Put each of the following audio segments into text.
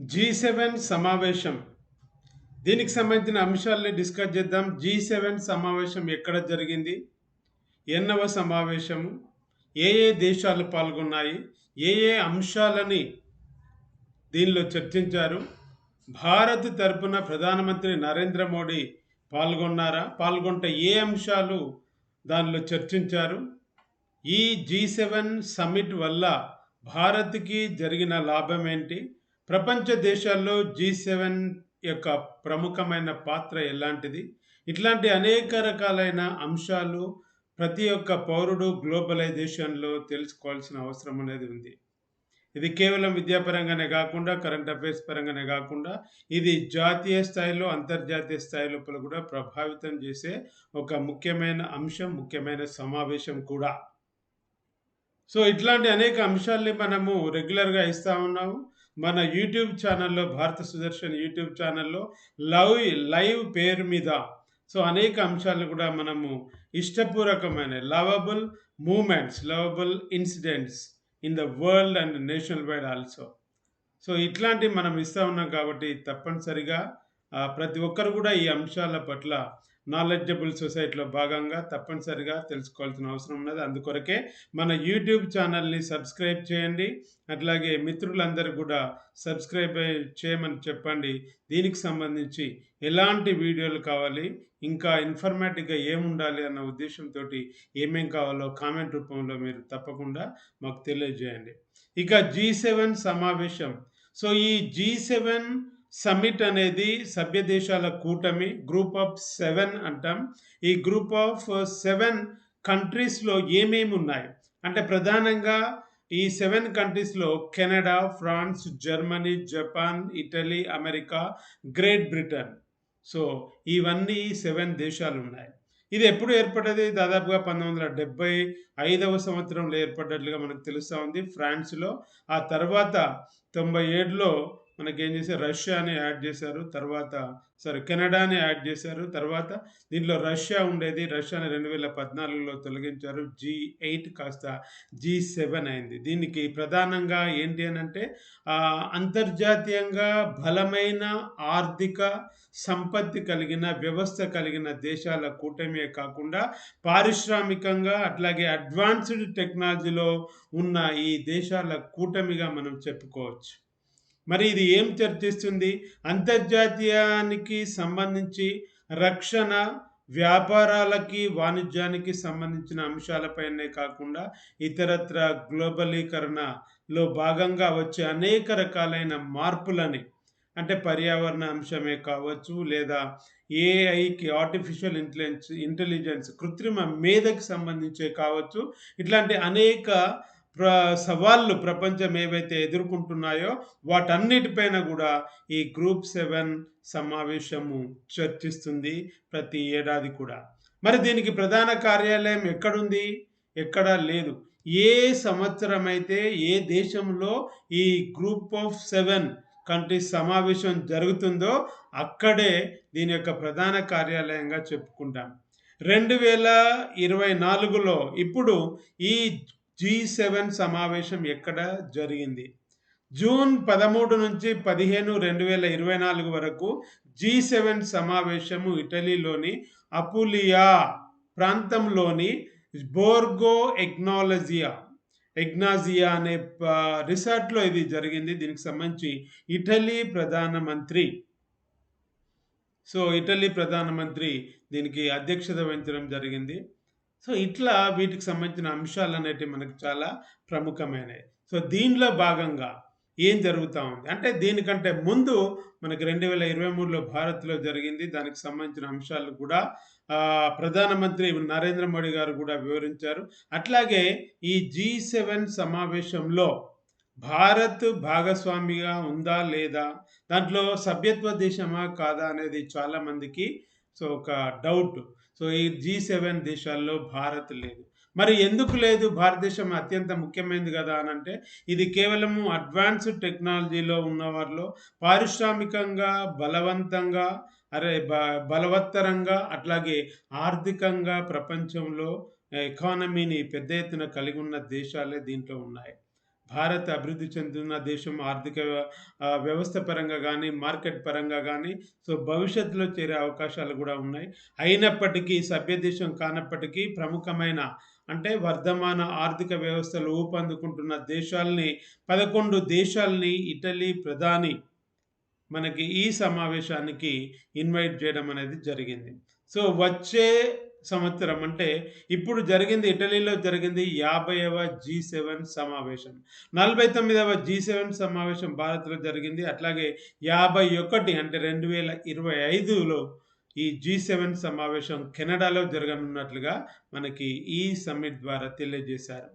G seven సమావేశం. దీనికి సంబంధించిన అంశాలని డిస్కస్ చేద్దాం. జీ సెవెన్ సమావేశం ఎక్కడ జరిగింది? ఎన్నవ సమావేశము? ఏ ఏ దేశాలు పాల్గొన్నాయి? ఏ ఏ అంశాలని దీనిలో చర్చించారు? భారత్ తరపున ప్రధానమంత్రి నరేంద్ర మోడీ పాల్గొన్నారా? పాల్గొంటే ఏ అంశాలు దానిలో చర్చించారు? ఈ జీ సెవెన్ సమ్మిట్ వల్ల భారత్కి జరిగిన లాభం ఏంటి? ప్రపంచ దేశాల్లో జీ సెవెన్ యొక్క ప్రముఖమైన పాత్ర ఎలాంటిది? ఇట్లాంటి అనేక రకాలైన అంశాలు ప్రతి ఒక్క పౌరుడు గ్లోబలైజేషన్లో తెలుసుకోవాల్సిన అవసరం అనేది ఉంది. ఇది కేవలం విద్యాపరంగానే కాకుండా కరెంట్ అఫైర్స్ పరంగానే కాకుండా ఇది జాతీయ స్థాయిలో అంతర్జాతీయ స్థాయి లోపల కూడా ప్రభావితం చేసే ఒక ముఖ్యమైన అంశం ముఖ్యమైన సమావేశం కూడా. సో ఇట్లాంటి అనేక అంశాల్ని మనము రెగ్యులర్గా ఇస్తూ ఉన్నాము. మన యూట్యూబ్ ఛానల్లో భారత సుదర్శన్ యూట్యూబ్ ఛానల్లో లవ్ లైవ్ పేరు మీద సో అనేక అంశాలను కూడా మనము ఇష్టపూర్వకమైన lovable moments lovable incidents in the world and national wide also. So ఇట్లాంటివి మనం ఇస్తూ ఉన్నాం కాబట్టి తప్పనిసరిగా ప్రతి ఒక్కరు కూడా ఈ అంశాల పట్ల నాలెడ్జబుల్ సొసైటీలో భాగంగా తప్పనిసరిగా తెలుసుకోవాల్సిన అవసరం ఉన్నది. అందుకొరకే మన యూట్యూబ్ ఛానల్ని సబ్స్క్రైబ్ చేయండి. అట్లాగే మిత్రులందరూ కూడా సబ్స్క్రైబ్ చేయమని చెప్పండి. దీనికి సంబంధించి ఎలాంటి వీడియోలు కావాలి ఇంకా ఇన్ఫర్మేటివ్గా ఏముండాలి అన్న ఉద్దేశంతో ఏమేం కావాలో కామెంట్ రూపంలో మీరు తప్పకుండా మాకు తెలియజేయండి. ఇక జీ సెవెన్ సమావేశం. సో ఈ జీ సెవెన్ సమ్మిట్ అనేది సభ్య దేశాల కూటమి గ్రూప్ ఆఫ్ సెవెన్ అంటాం. ఈ గ్రూప్ ఆఫ్ సెవెన్ కంట్రీస్లో ఏమేమి ఉన్నాయి? అంటే ప్రధానంగా ఈ సెవెన్ కంట్రీస్లో Canada France Germany Japan Italy America Great Britain so ఇవన్నీ సెవెన్ దేశాలు ఉన్నాయి. ఇది ఎప్పుడు ఏర్పడ్డది? దాదాపుగా పంతొమ్మిది వందల డెబ్బై ఐదవ సంవత్సరంలో ఏర్పడ్డట్లుగా మనకు తెలుస్తూ ఉంది. ఫ్రాన్స్లో. ఆ తర్వాత తొంభై ఏడులో మనకి ఏం చేశారు? రష్యాని యాడ్ చేశారు. తర్వాత సారీ కెనడాని యాడ్ చేశారు. తర్వాత దీంట్లో రష్యా ఉండేది. రష్యాని రెండు వేల పద్నాలుగులో తొలగించారు. జీ ఎయిట్ కాస్త జీ సెవెన్ అయింది. దీనికి ప్రధానంగా ఏంటి అని అంటే అంతర్జాతీయంగా బలమైన ఆర్థిక సంపత్తి కలిగిన వ్యవస్థ కలిగిన దేశాల కూటమే కాకుండా పారిశ్రామికంగా అట్లాగే అడ్వాన్స్డ్ టెక్నాలజీలో ఉన్న ఈ దేశాల కూటమిగా మనం చెప్పుకోవచ్చు. మరి ఇది ఏం చర్చిస్తుంది? అంతర్జాతీయానికి సంబంధించి రక్షణ వ్యాపారాలకి వాణిజ్యానికి సంబంధించిన అంశాలపైనే కాకుండా ఇతరత్ర గ్లోబలీకరణలో భాగంగా వచ్చే అనేక రకాలైన మార్పులని అంటే పర్యావరణ అంశమే కావచ్చు లేదా ఏఐకి ఆర్టిఫిషియల్ ఇంటెలిజెన్స్ ఇంటెలిజెన్స్ కృత్రిమ మేధకి సంబంధించే కావచ్చు. ఇట్లాంటి అనేక ప్ర సవాళ్ళు ప్రపంచం ఏవైతే ఎదుర్కొంటున్నాయో వాటన్నిటిపైన కూడా ఈ గ్రూప్ సెవెన్ సమావేశము చర్చిస్తుంది ప్రతి ఏడాది కూడా. మరి దీనికి ప్రధాన కార్యాలయం ఎక్కడుంది? ఎక్కడా లేదు. ఏ సంవత్సరం అయితే ఏ దేశంలో ఈ గ్రూప్ ఆఫ్ సెవెన్ కంట్రీస్ సమావేశం జరుగుతుందో అక్కడే దీని యొక్క ప్రధాన కార్యాలయంగా చెప్పుకుంటాం. రెండు వేల ఇరవై నాలుగులో ఇప్పుడు ఈ జీ సెవెన్ సమావేశం ఎక్కడ జరిగింది? జూన్ పదమూడు నుంచి పదిహేను రెండు వేల ఇరవై నాలుగు వరకు జీ సెవెన్ సమావేశము ఇటలీలోని అపులియా ప్రాంతంలోని బోర్గో ఎగ్నాలజియా ఎగ్నాజియా అనే ప- రిసార్ట్లో ఇది జరిగింది. దీనికి సంబంధించి ఇటలీ ప్రధానమంత్రి సో ఇటలీ ప్రధానమంత్రి దీనికి అధ్యక్షత వహించడం జరిగింది. సో ఇట్లా వీటికి సంబంధించిన అంశాలు అనేటివి మనకు చాలా ప్రముఖమైనవి. సో దీనిలో భాగంగా ఏం జరుగుతూ ఉంది? అంటే దీనికంటే ముందు మనకి రెండు వేల ఇరవై మూడులో భారత్లో జరిగింది. దానికి సంబంధించిన అంశాలు కూడా ప్రధానమంత్రి నరేంద్ర మోడీ గారు కూడా వివరించారు. అట్లాగే ఈ జీ సెవెన్ సమావేశంలో భారత్ భాగస్వామిగా ఉందా లేదా? దాంట్లో సభ్యత్వ దేశమా కాదా అనేది చాలామందికి సో ఒక డౌట్. సో ఈ జీ సెవెన్ దేశాల్లో భారత్ లేదు. మరి ఎందుకు లేదు? భారతదేశం అత్యంత ముఖ్యమైనది కదా అని అంటే ఇది కేవలము అడ్వాన్స్డ్ టెక్నాలజీలో ఉన్నవారిలో పారిశ్రామికంగా బలవంతంగా అరే బ బలవత్తరంగా అట్లాగే ఆర్థికంగా ప్రపంచంలో ఎకానమీని పెద్ద ఎత్తున కలిగి ఉన్న దేశాలే దీంట్లో ఉన్నాయి. భారత్ అభివృద్ధి చెందుతున్న దేశం ఆర్థిక వ్యవస్థ పరంగా కానీ మార్కెట్ పరంగా కానీ సో భవిష్యత్తులో చేరే అవకాశాలు కూడా ఉన్నాయి. అయినప్పటికీ సభ్య దేశం కానప్పటికీ ప్రముఖమైన అంటే వర్ధమాన ఆర్థిక వ్యవస్థలు ఊపందుకుంటున్న దేశాల్ని 11 దేశాల్ని ఇటలీ ప్రధాని మనకి ఈ సమావేశానికి ఇన్వైట్ చేయడం అనేది జరిగింది. సో వచ్చే సంవత్సరం అంటే ఇప్పుడు జరిగింది ఇటలీలో జరిగింది 50వ జీ7 సమావేశం. 49వ జీ7 సమావేశం భారత్‌లో జరిగింది. అట్లాగే 51 అంటే 2025లో ఈ జీ సెవెన్ సమావేశం కెనడాలో జరగనున్నట్లుగా మనకి ఈ సమ్మిట్ ద్వారా తెలియజేశారు.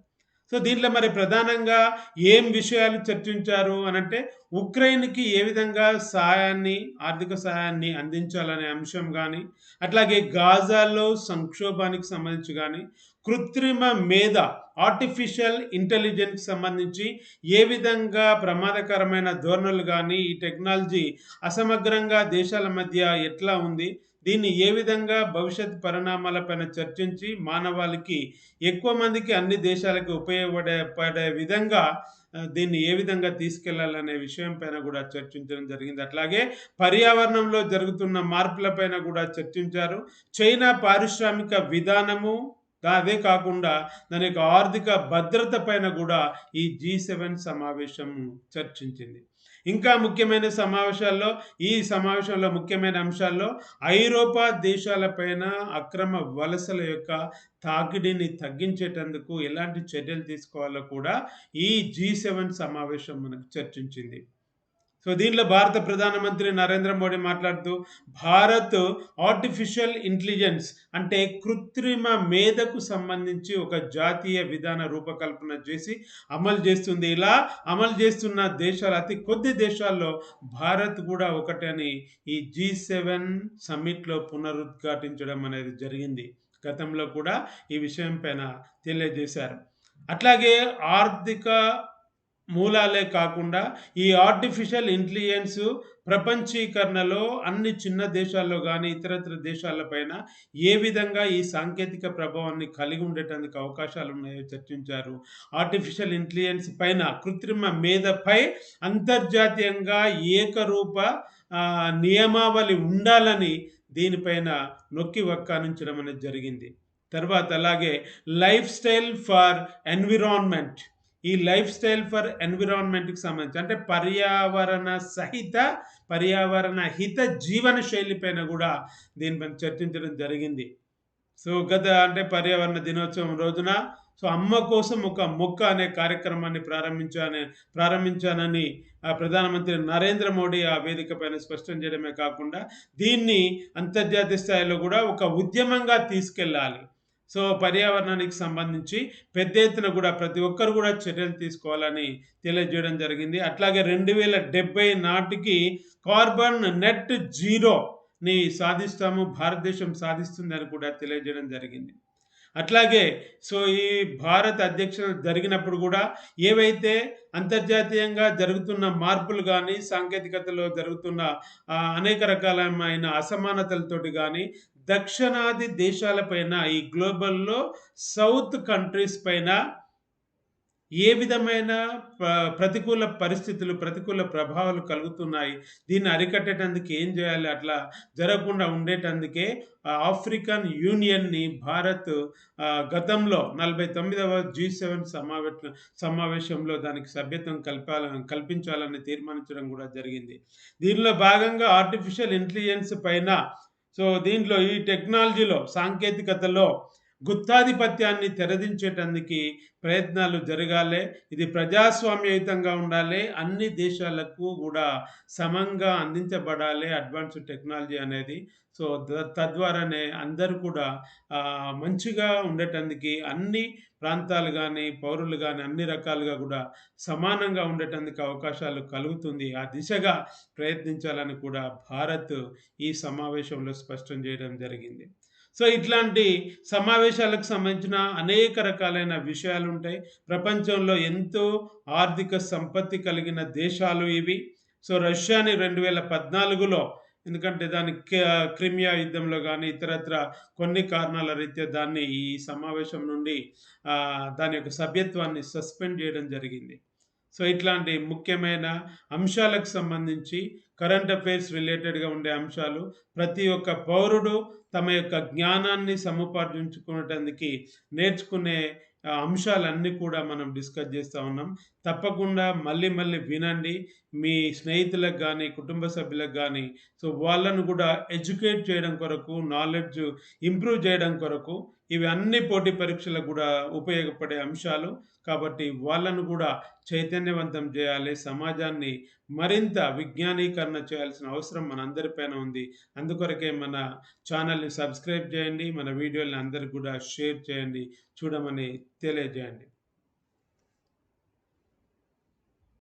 సో దీంట్లో మరి ప్రధానంగా ఏం విషయాలు చర్చించారు అనంటే ఉక్రెయిన్‌కి ఏ విధంగా సహాయాన్ని, ఆర్థిక సహాయాన్ని అందించాలనే అంశం కానీ అట్లాగే గాజాలో సంక్షోభానికి సంబంధించి కానీ కృత్రిమ మేధ ఆర్టిఫిషియల్ ఇంటెలిజెన్స్ సంబంధించి ఏ విధంగా ప్రమాదకరమైన ధోరణులు కానీ ఈ టెక్నాలజీ అసమగ్రంగా దేశాల మధ్య ఎట్లా ఉంది? దీన్ని ఏ విధంగా భవిష్యత్ పరిణామాలపైన చర్చించి మానవాళికి ఎక్కువ మందికి అన్ని దేశాలకు ఉపయోగపడే పడే విధంగా దీన్ని ఏ విధంగా తీసుకెళ్ళాలనే విషయం పైన కూడా చర్చించడం జరిగింది. అట్లాగే పర్యావరణంలో జరుగుతున్న మార్పులపైన కూడా చర్చించారు. చైనా పారిశ్రామిక విధానము అదే కాకుండా దాని యొక్క ఆర్థిక భద్రత పైన కూడా ఈ జీ సెవెన్ సమావేశం చర్చించింది. ఇంకా ముఖ్యమైన సమావేశాల్లో ఈ సమావేశంలో ముఖ్యమైన అంశాల్లో ఐరోపా దేశాలపైన అక్రమ వలసల యొక్క తాకిడిని తగ్గించేటందుకు ఎలాంటి చర్యలు తీసుకోవాలో కూడా ఈ జీ సెవెన్ సమావేశం మనకు చర్చించింది. సో దీంట్లో భారత ప్రధానమంత్రి నరేంద్ర మోడీ మాట్లాడుతూ భారత్ ఆర్టిఫిషియల్ ఇంటెలిజెన్స్ అంటే కృత్రిమ మేధకు సంబంధించి ఒక జాతీయ విధాన రూపకల్పన చేసి అమలు చేస్తుంది. ఇలా అమలు చేస్తున్న దేశాలు అతి కొద్ది దేశాల్లో భారత్ కూడా ఒకటని ఈ జీ సెవెన్ సమ్మిట్‌లో పునరుద్ఘాటించడం అనేది జరిగింది. గతంలో కూడా ఈ విషయం పైన తెలియజేశారు. అట్లాగే ఆర్థిక మూలాలే కాకుండా ఈ ఆర్టిఫిషియల్ ఇంటెలిజెన్స్ ప్రపంచీకరణలో అన్ని చిన్న దేశాల్లో కానీ ఇతరత్ర దేశాలపైన ఏ విధంగా ఈ సాంకేతిక ప్రభావాన్ని కలిగి ఉండేటందుకు అవకాశాలున్నాయో చర్చించారు. ఆర్టిఫిషియల్ ఇంటెలిజెన్స్ పైన కృత్రిమ మేధపై అంతర్జాతీయంగా ఏకరూప నియమావళి ఉండాలని దీనిపైన నొక్కి వక్కానించడం అనేది జరిగింది. తర్వాత అలాగే లైఫ్ స్టైల్ ఫర్ ఎన్విరాన్మెంట్ ఈ లైఫ్ స్టైల్ ఫర్ ఎన్విరాన్మెంట్‌కి సంబంధించి అంటే పర్యావరణ సహిత, పర్యావరణ హిత జీవన శైలి పైన కూడా దీనిపైన చర్చించడం జరిగింది. సో గత అంటే పర్యావరణ దినోత్సవం రోజున సో అమ్మ కోసం ఒక మొక్క అనే కార్యక్రమాన్ని ప్రారంభించానే ప్రారంభించానని ప్రధానమంత్రి నరేంద్ర మోడీ ఆ వేదిక పైన స్పష్టం చేయడమే కాకుండా దీన్ని అంతర్జాతీయ స్థాయిలో కూడా ఒక ఉద్యమంగా తీసుకెళ్ళాలి. సో పర్యావరణానికి సంబంధించి పెద్ద ఎత్తున కూడా ప్రతి ఒక్కరు కూడా చర్యలు తీసుకోవాలని తెలియజేయడం జరిగింది. అట్లాగే 2070 నాటికి కార్బన్ నెట్ జీరోని సాధిస్తాము. భారతదేశం సాధిస్తుందని కూడా తెలియజేయడం జరిగింది. అట్లాగే సో ఈ భారత్ అధ్యక్షత జరిగినప్పుడు కూడా ఏవైతే అంతర్జాతీయంగా జరుగుతున్న మార్పులు కానీ సాంకేతికతలో జరుగుతున్న అనేక రకాలమైన అసమానతలతోటి కానీ దక్షిణాది దేశాలపైన ఈ గ్లోబల్‌లో సౌత్ కంట్రీస్ పైన ఏ విధమైన ప్రతికూల పరిస్థితులు, ప్రతికూల ప్రభావాలు కలుగుతున్నాయి. దీన్ని అరికట్టేటందుకు ఏం చేయాలి అట్లా జరగకుండా ఉండేటందుకే ఆఫ్రికన్ యూనియన్‌ని భారత్ గతంలో నలభై తొమ్మిదవ జీ సెవెన్ సమావేశ సమావేశంలో దానికి సభ్యత్వం కల్పాల కల్పించాలని తీర్మానించడం కూడా జరిగింది. దీనిలో భాగంగా ఆర్టిఫిషియల్ ఇంటెలిజెన్స్ పైన సో దీంట్లో ఈ టెక్నాలజీలో సాంకేతికతలో గుత్తాధిపత్యాన్ని తెరదించేటందుకి ప్రయత్నాలు జరగాలి ఇది ప్రజాస్వామ్యయుతంగా ఉండాలి అన్ని దేశాలకు కూడా సమంగా అందించబడాలి అడ్వాన్స్డ్ టెక్నాలజీ అనేది. సో తద్వారానే అందరూ కూడా మంచిగా ఉండేటందుకి అన్ని ప్రాంతాలు కానీ పౌరులు కానీ అన్ని రకాలుగా కూడా సమానంగా ఉండేటందుకు అవకాశాలు కలుగుతుంది. ఆ దిశగా ప్రయత్నించాలని కూడా భారత్ ఈ సమావేశంలో స్పష్టం చేయడం జరిగింది. సో ఇట్లాంటి సమావేశాలకు సంబంధించిన అనేక రకాలైన విషయాలు ఉంటాయి ప్రపంచంలో ఎంతో ఆర్థిక సంపత్తి కలిగిన దేశాలు ఇవి. సో రష్యాని 2014లో ఎందుకంటే దాని క క్రిమియా యుద్ధంలో కానీ ఇతరత్ర కొన్ని కారణాల రీత్యా దాన్ని ఈ సమావేశం నుండి దాని యొక్క సభ్యత్వాన్ని సస్పెండ్ చేయడం జరిగింది. సో ఇట్లాంటి ముఖ్యమైన అంశాలకు సంబంధించి కరెంట్ అఫైర్స్ రిలేటెడ్గా ఉండే అంశాలు ప్రతి ఒక్క పౌరుడు తమ యొక్క జ్ఞానాన్ని సముపార్జించుకునేటందుకు నేర్చుకునే అంశాలన్నీ కూడా మనం డిస్కస్ చేస్తూ ఉన్నాం. తప్పకుండా మళ్ళీ మళ్ళీ వినండి. మీ స్నేహితులకు కానీ కుటుంబ సభ్యులకు కానీ సో వాళ్ళను కూడా ఎడ్యుకేట్ చేయడం కొరకు నాలెడ్జ్ ఇంప్రూవ్ చేయడం కొరకు ఇవి అన్ని పోటీ పరీక్షలకు కూడా ఉపయోగపడే అంశాలు. కాబట్టి వాళ్ళను కూడా చైతన్యవంతం చేయాలి. సమాజాన్ని మరింత విజ్ఞానీకరణ చేయాల్సిన అవసరం మనందరిపైన ఉంది. అందుకొరకే మన ఛానల్ని సబ్స్క్రైబ్ చేయండి. మన వీడియోని అందరికి కూడా షేర్ చేయండి. చూడమని తెలియజేయండి.